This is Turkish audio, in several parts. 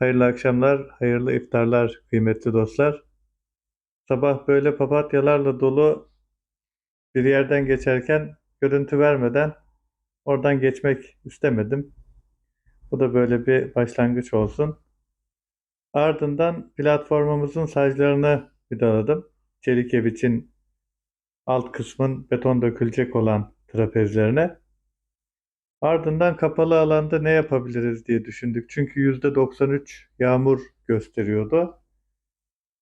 Hayırlı akşamlar, hayırlı iftarlar kıymetli dostlar. Sabah böyle papatyalarla dolu bir yerden geçerken görüntü vermeden oradan geçmek istemedim. Bu da böyle bir başlangıç olsun. Ardından platformumuzun saclarını vidaladım. Çelik ev için alt kısmın beton dökülecek olan trapezlerine. Ardından kapalı alanda ne yapabiliriz diye düşündük. Çünkü %93 yağmur gösteriyordu.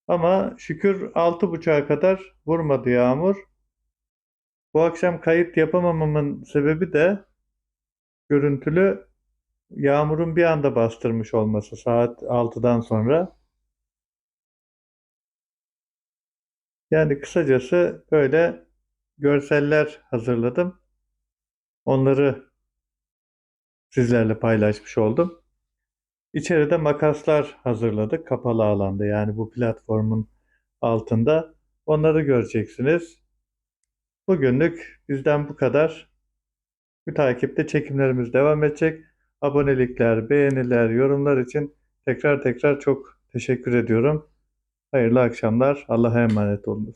Ama şükür 6.30'a kadar vurmadı yağmur. Bu akşam kayıt yapamamamın sebebi de görüntülü yağmurun bir anda bastırmış olması saat 6'dan sonra. Yani kısacası böyle görseller hazırladım. Onları sizlerle paylaşmış oldum. İçeride makaslar hazırladık kapalı alanda yani bu platformun altında. Onları göreceksiniz. Bugünlük bizden bu kadar. Bu takipte çekimlerimiz devam edecek. Abonelikler, beğeniler, yorumlar için tekrar tekrar çok teşekkür ediyorum. Hayırlı akşamlar. Allah'a emanet olunuz.